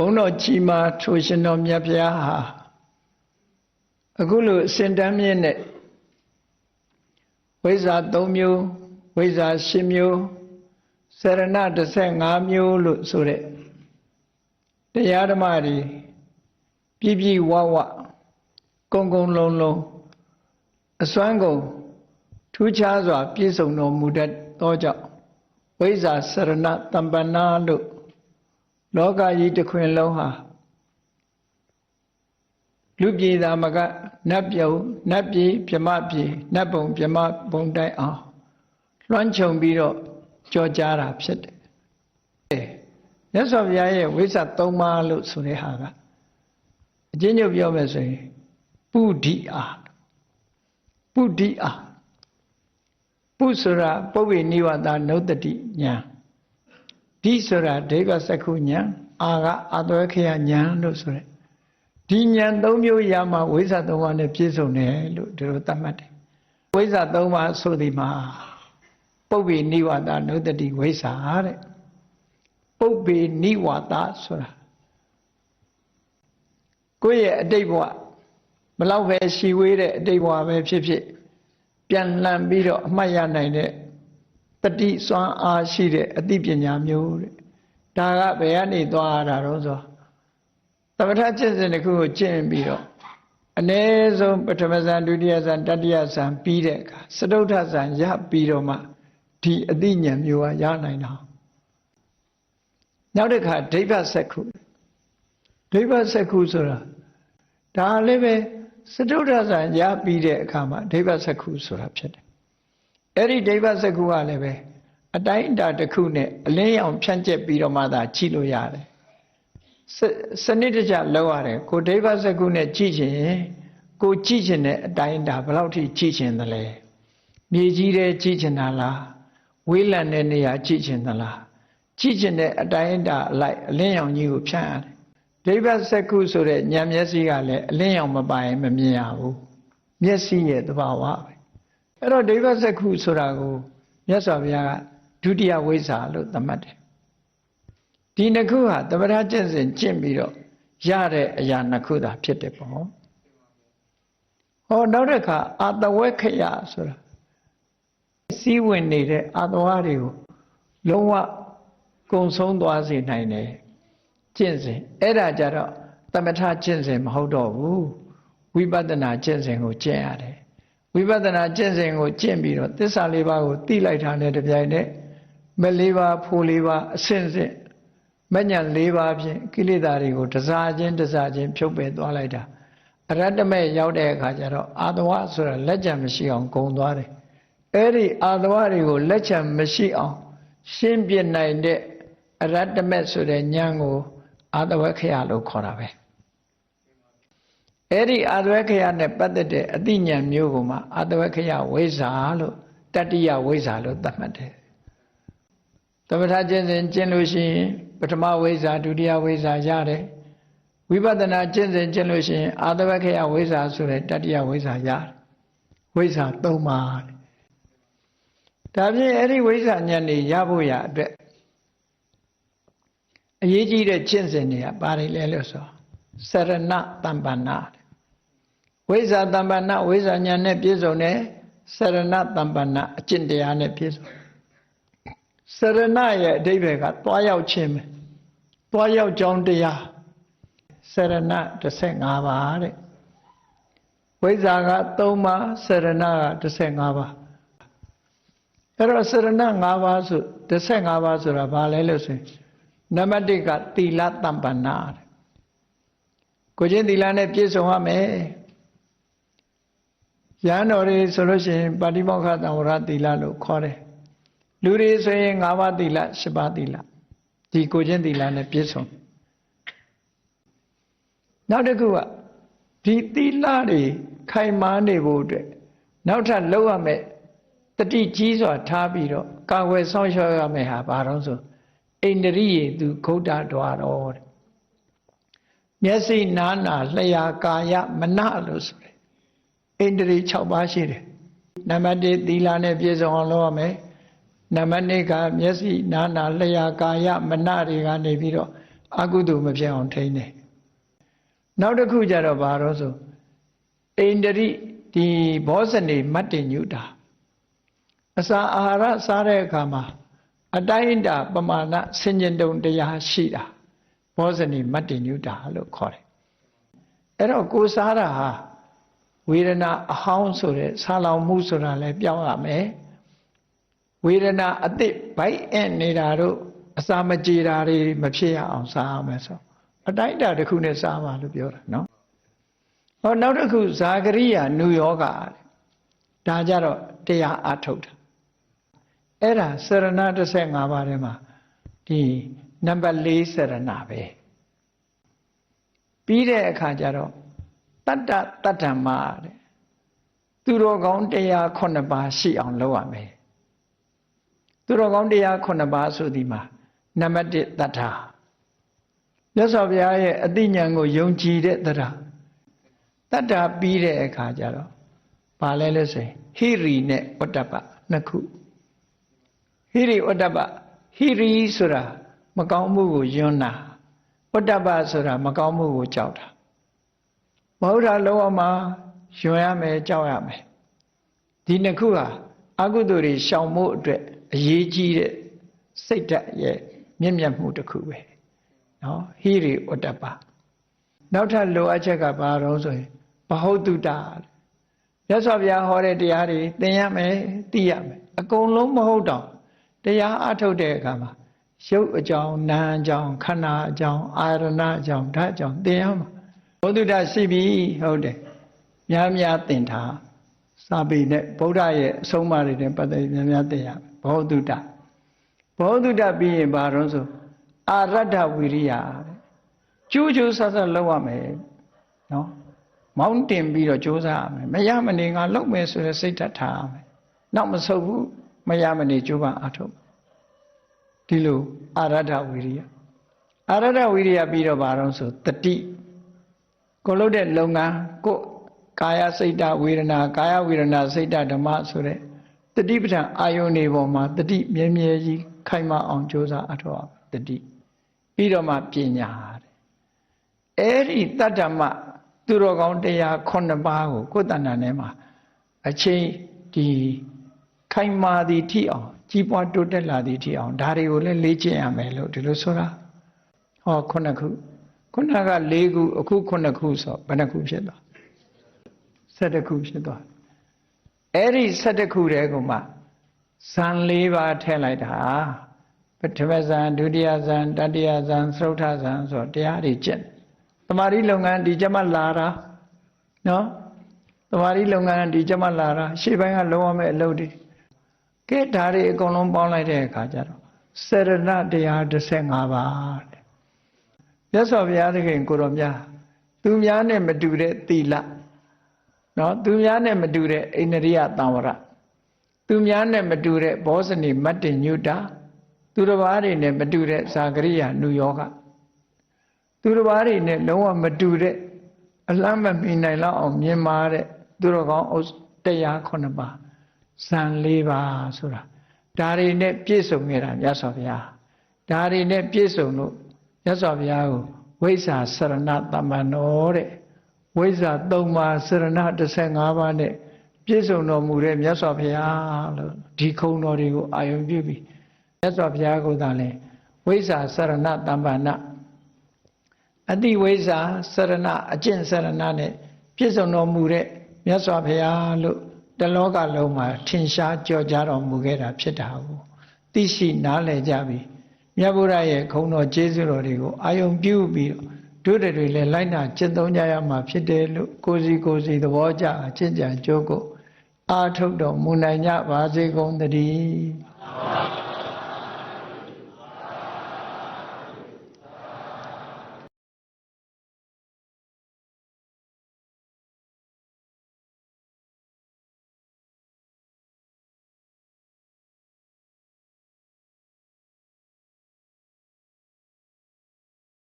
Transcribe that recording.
ဘုန်းတော်ကြီးမာထိုရှင်တော်မြတ်ဗျာဟာအခုလိုအစဉ်တမ်းမြင့်တဲ့ဝိဇ္ဇာ3မျိုးဝိဇ္ဇာ10မျိုးစရဏ15မျိုးလို့ဆိုတဲ့တရားဓမ္မတွေပြည့်ပြည့်ဝဝကုံကုံလုံးလုံးအစွမ်းကုန်ထူးခြားစွာ ပြည့်စုံတော်မူတတ်သောကြောင့်ဝိဇ္ဇာစရဏတမ္ပနာလို့ လောကကြီးတစ်ခွင်လုံးဟာလူပြည်သာမကနတ်ပြုံနတ်ပြည်ပြမပြည်နတ်ဘုံပြမဘုံတိုက်အောင်လွှမ်းခြုံပြီးတော့ကြောကြားတာဖြစ်တယ်။မြတ်စွာဘုရားရဲ့ဝိဇ္ဇာ၃ပါးလို့ဆိုတဲ့ဟာကအချင်းညုတ်ပြောမယ်ဆိုရင်ပုဒိအာပုဒိအာပုဆိုတာပုဗ္ဗေနိဝါဒနုတ္တိညာ ဒီဆိုတာဒိဗ္ဗစက္ခုညာအာကအသွဲခယညာလို့ဆိုရဲဒီညာ၃မျိုးရမှဝိဇ္ဇာ၃ပါးနဲ့ပြည့်စုံတယ်လို့ဒီလိုသတ်မှတ်တယ်ဝိဇ္ဇာ၃ပါးဆိုဒီမှာပုဗ္ဗေနိဝါဒနုတ္တိဝိဇ္ဇာတဲ့ပုဗ္ဗေနိဝါဒဆိုတာကိုယ့်ရဲ့အတိတ်ဘဝဘလောက်ပဲရှိဝေးတဲ့အတိတ်ဘဝပဲဖြစ်ဖြစ်ပြန်လှန်ပြီးတော့အမှတ်ရနိုင်တဲ့ တတိစွမ်းအားရှိတဲ့အသိပညာမျိုးတဲ့ဒါကဘယ်ကနေသွားရတာတော့ဆိုသမထကျင့်စဉ်တစ်ခုကိုကျင့်ပြီးတော့အ ਨੇ ဆုံးပထမဇန်ဒုတိယဇန်တတိယဇန်ပြီးတဲ့အခါစတုထဇန်ရပြီးတော့မှဒီအသိဉာဏ်မျိုးကရနိုင်တာနောက်တစ်ခါဒိဗ္ဗစက္ခုဒိဗ္ဗစက္ခုဆိုတာဒါလည်းပဲစတုထဇန်ရပြီးတဲ့အခါမှာဒိဗ္ဗစက္ခုဆိုတာဖြစ်တယ် အဲ့ဒီဒိဗ္ဗစက္ခုကလည်းပဲအတိုင်းအတာတစ်ခုနဲ့အလင်းရောင်ဖြန့်ကျက်ပြီးတော့မှသာကြည့်လို့ရတယ်စနစ်တကျလောက်ရတယ်ကိုဒိဗ္ဗစက္ခုနဲ့ကြည့်ချင်ကိုကြည့်ချင်တဲ့အတိုင်းအတာဘယ်လောက်ထိကြည့်ချင်သလဲမြေကြီးတဲ့ကြည့်ချင်တာလားဝေးလံတဲ့နေရာကြည့်ချင်သလားကြည့်ချင်တဲ့အတိုင်းအတာအလိုက်အလင်းရောင်ကြီးကိုဖြန့်ရတယ်ဒိဗ္ဗစက္ခုဆိုတဲ့ဉာဏ်မျက်စိကလည်းအလင်းရောင်မပိုင်မမြင်ရဘူးမျက်စိရဲ့သဘာဝပဲ အဲ့တော့ဒိဗ္ဗစက္ခုဆိုတာကိုမြတ်စွာဘုရားကဒုတိယဝိဇ္ဇာလို့သတ်မှတ်တယ်ဒီနှစ်ခုဟာတပ္ပရာကျင့်စဉ်ကျင့်ပြီးတော့ရတဲ့အရာနှစ်ခုသာဖြစ်တယ်ပေါ့ဟောနောက်တစ်ခါအာတဝက်ခယဆိုတာစီးဝင်နေတဲ့အာတဝါတွေကိုလုံးဝကုံဆုံးသွားစေနိုင်တယ်ကျင့်စဉ်အဲ့ဒါကြတော့တမထကျင့်စဉ်မဟုတ်တော့ဘူးဝိပဿနာကျင့်စဉ်ကိုကျင့်ရတယ် ဝိပဿနာကျင့်စဉ်ကိုကျင့်ပြီးတော့သစ္စာလေးပါးကိုသိလိုက်တာနဲ့တပြိုင်နက်မလေးပါးဖိုလေးပါးအစဉ်စဉ်မညံ၄ပါးဖြင့်ကိလေသာတွေကိုတစားချင်းတစားချင်းဖြုတ်ပယ်သွားလိုက်တာအရတ္တမဲ့ရောက်တဲ့အခါကျတော့အာတဝဆိုတာလက်ချံမရှိအောင်ဂုံသွားတယ်အဲ့ဒီအာတဝတွေကိုလက်ချံမရှိအောင်ရှင်းပြနိုင်တဲ့အရတ္တမဲ့ဆိုတဲ့ဉာဏ်ကိုအာတဝခယလို့ခေါ်တာပဲ အဲ့ဒီအာတဝခယနဲ့ပတ်သက်တဲ့အသိဉာဏ်မျိုးကိုမှအာတဝခယဝိဇ္ဇာလို့တတ္တိယဝိဇ္ဇာလို့သတ်မှတ်တယ်သမထကျင့်စဉ်ကျင့်လို့ရှိရင်ပထမဝိဇ္ဇာဒုတိယဝိဇ္ဇာရတယ်ဝိပဿနာကျင့်စဉ်ကျင့်လို့ရှိရင်အာတဝခယဝိဇ္ဇာဆိုတဲ့တတ္တိယဝိဇ္ဇာရတယ်ဝိဇ္ဇာ၃ပါးဒါဖြင့်အဲ့ဒီဝိဇ္ဇာဉာဏ်တွေရဖို့ရအတွက်အရေးကြီးတဲ့ကျင့်စဉ်တွေကပါတယ်လဲလို့ဆိုစရဏတမ္ပနာ ဝိဇ္ဇာတမ္ပနာဝိဇ္ဇာဉာဏ်နဲ့ပြည့်စုံတယ်စရဏတမ္ပနာအကျင့်တရားနဲ့ပြည့်စုံစရဏရဲ့အဓိပ္ပာယ်ကသွားရောက်ခြင်းပဲသွားရောက်ကြောင်းတရားစရဏ15ပါးတဲ့ဝိဇ္ဇာက3ပါးစရဏက15ပါးအဲ့တော့စရဏ5ပါးဆို15ပါးဆိုတာဘာလဲလို့ဆိုရင်နံပါတ်1ကသီလတမ္ပနာတဲ့ကိုချင်းသီလနဲ့ပြည့်စုံရမယ် ရဟန်းတော်တွေဆိုလို့ရှိရင်ပါတိမောက္ခတံဝရသီလလို့ခေါ်တယ်လူတွေဆိုရင်၅ပါးသီလ၈ပါးသီလဒီကိုချင်းသီလနဲ့ပြည့်စုံနောက်တစ်ခုကဒီသီလတွေခိုင်မာနေဖို့အတွက်နောက်ထပ်လောက်ရမယ်တတိကြီးစွာထားပြီးတော့ကာဝယ်ဆောင်ရှောက်ရမယ်ဟာဘာတော့ဆိုအိန္ဒြိယေသူဂௌတတော်တော်တဲ့မျက်စိနားနာလျှာကာယမနလို့ဆိုတယ် အိန္ဒြိ6ပါးရှိတယ်နံပါတ်1သီလနဲ့ပြည့်စုံအောင်လုပ်ရမယ်နံပါတ်2ကမျက်စိနားနာလျှာကာယမနတွေကနေပြီးတော့အကုသိုလ်မဖြစ်အောင်ထိန်းတယ်နောက်တစ်ခုကြတော့ဘာလို့ဆိုအိန္ဒြိဒီဘောဇနေမတ္တညုတာအစာအာဟာရစားတဲ့အခါမှာအတိုင်းအတာပမာဏဆင်ញင်တုံတရားရှိတာဘောဇနေမတ္တညုတာလို့ခေါ်တယ်အဲ့တော့ကိုစားတာဟာ ဝေဒနာအဟောင်းဆိုတဲ့ဆာလောင်မှုဆိုတာလည်းပြောင်းရမယ်ဝေဒနာအစ်စ်ဘိုက်အင့်နေတာတို့အစာမကြေတာတွေမဖြစ်ရအောင်စားရမယ်ဆိုအတိုင်းအတာတစ်ခုနဲ့စားပါလို့ပြောတာနော်ဟောနောက်တစ်ခုဇာကရိယာနုယောဂဒါကြတော့တရားအထုတ်တာအဲ့ဒါစရဏ15ပါးထဲမှာဒီနံပါတ်4စရဏပဲပြီးတဲ့အခါကျတော့ တတ္တတတ္တမတဲ့သူတော်ကောင်းတရား9ပါးရှိအောင်လုပ်ရမယ်သူတော်ကောင်းတရား9ပါးဆိုဒီမှာနံပါတ်1တတ္ထာမြတ်စွာဘုရားရဲ့အသိဉာဏ်ကိုယုံကြည်တဲ့တတ္ထာတတ္ထာပြီးတဲ့အခါကျတော့ဘာလဲလို့ဆိုရင်ဟိရိနဲ့ဝတ္တပနှစ်ခုဟိရိဝတ္တပဟိရိဆိုတာမကောင်းမှုကိုယွန်းတာဝတ္တပဆိုတာမကောင်းမှုကိုကြောက်တာ မဟုတ်တာလုံးဝမှာယွန်းရမယ်ကြောက်ရမယ်ဒီနှစ်ခုဟာအကုသိုလ်တွေရှောင်ဖို့အတွက်အရေးကြီးတဲ့စိတ်ဓာတ်ရဲ့မြင့်မြတ်မှုတစ်ခုပဲနော်ဟိရိဝတ္တပနောက်ထပ်လိုအပ်ချက်ကဘာတော့ဆိုရင်ဘဟုတုတမြတ်စွာဘုရားဟောတဲ့တရားတွေသင်ရမယ်သိရမယ်အကုန်လုံးမဟုတ်တော့တရားအထုတ်တဲ့အခါမှာရုပ်အကြောင်းနာမ်အကြောင်းခန္ဓာအကြောင်းအာရဏအကြောင်းဓာတ်အကြောင်းသင်ရမှာ ဘုဒ္ဓတရှိပြီဟုတ်တယ်များများသင်ထားစာပေနဲ့ဗုဒ္ဓရဲ့အဆုံးအမတွေနဲ့ပတ်သက်များများသင်ရဘောဓုတဘောဓုတပြီးရင်ဘာလို့ဆိုအာရတ္တဝိရိယတဲ့ကျိုးကျိုးဆဆလောက်ရမယ်နော်မောင်းတင်ပြီးတော့ကြိုးစားရမယ်မရမနေငါလုပ်မယ်ဆိုတဲ့စိတ်ဓာတ်ထားရမယ်နောက်မဆုတ်ဘူးမရမနေကြိုးပမ်းအထုတ်ဒီလိုအာရဒဝိရိယအာရဒဝိရိယပြီးတော့ဘာတော့ဆိုတတိ ကိုလုပ်တဲ့လုပ်ငန်းကိုကာယစိတ်တဝေဒနာကာယဝေဒနာစိတ်တဓမ္မဆိုတဲ့တတိပဋ္ဌာန်အာယုန်တွေပေါ်မှာတတိမြဲမြဲကြီးခိုင်မာအောင်ကြိုးစားအထောက်အောင်တတိပြီးတော့မှပညာတဲ့အဲ့ဒီတတ္တမသူတော်ကောင်းတရား9ပါးကိုကိုယ်တဏ္ဍာနဲ့မှာအချိန်ဒီခိုင်မာသည်ထိအောင်ကြီးပွားတိုးတက်လာသည်ထိအောင်ဒါတွေကိုလည်းလေ့ကျင့်ရမယ်လို့ဒီလိုဆိုတာဟောခုနှစ်ခု ခုနက၄ခုအခုခုနှစ်ခုဆိုဘယ်နှခုဖြစ်သွား၁၁ခုဖြစ်သွားအဲ့ဒီ၁၁ခုတည်းကမှဇန်၄ပါးထည့်လိုက်တာပထမဇန်ဒုတိယဇန်တတိယဇန်သရုတ်ထဇန်ဆိုတရားတွေကျင့်တမာရီလုပ်ငန်းဒီကျမလာတာနော်တမာရီလုပ်ငန်းဒီကျမလာတာရှေ့ပိုင်းကလုံးဝမဲ့အလုပ်တွေကဲဒါတွေအကုန်လုံးပေါင်းလိုက်တဲ့အခါကျတော့စရဏတရား15ပါးတဲ့ မြတ်စွာဘုရားသခင်ကိုတော်များသူများနဲ့မတူတဲ့သီလနော်သူများနဲ့မတူတဲ့အိန္ဒြိယတံဝရသူများနဲ့မတူတဲ့ဘောဇနိမတ္တညုတာသူတစ်ပါးတွေနဲ့မတူတဲ့ဇာကရိယာနုယောဂသူတစ်ပါးတွေနဲ့လုံးဝမတူတဲ့အလမ်းမမီနိုင်လောက်အောင်မြင်မာတဲ့သူတော်ကောင်းတရား9ပါးဇန်၄ပါးဆိုတာဒါတွေနဲ့ပြည့်စုံနေတာမြတ်စွာဘုရားဒါတွေနဲ့ပြည့်စုံလို့ မြတ်စွာဘုရားကိုဝိဇ္ဇာစရဏတမ္မနောတဲ့ဝိဇ္ဇာ၃ပါးစရဏ15ပါးနဲ့ပြည့်စုံတော်မူတဲ့မြတ်စွာဘုရားလို့ဒီခုံတော်တွေကိုအာယုံပြုပြီးမြတ်စွာဘုရားကိုသာလဲဝိဇ္ဇာစရဏတမ္ပဏအတိဝိဇ္ဇာစရဏအကျင့်စရဏနဲ့ပြည့်စုံတော်မူတဲ့မြတ်စွာဘုရားလို့တလောကလုံးမှာထင်ရှားကြော်ကြားတော်မူခဲ့တာဖြစ်တာကိုသိရှိနားလည်ကြပြီ မြတ်ဗုဒ္ဓရဲ့ခုံတော်ကျေးဇူးတော်တွေကိုအာယုံပြုပြီးတို့တွေလည်းလိုက်နာကျင့်သုံးကြရမှာဖြစ်တယ်လို့ကိုစီကိုစီသဘောကျအကျင့်ကြံကြိုးကိုအာထုတ်တော်မူနိုင်ကြပါစေကုန်သတည်း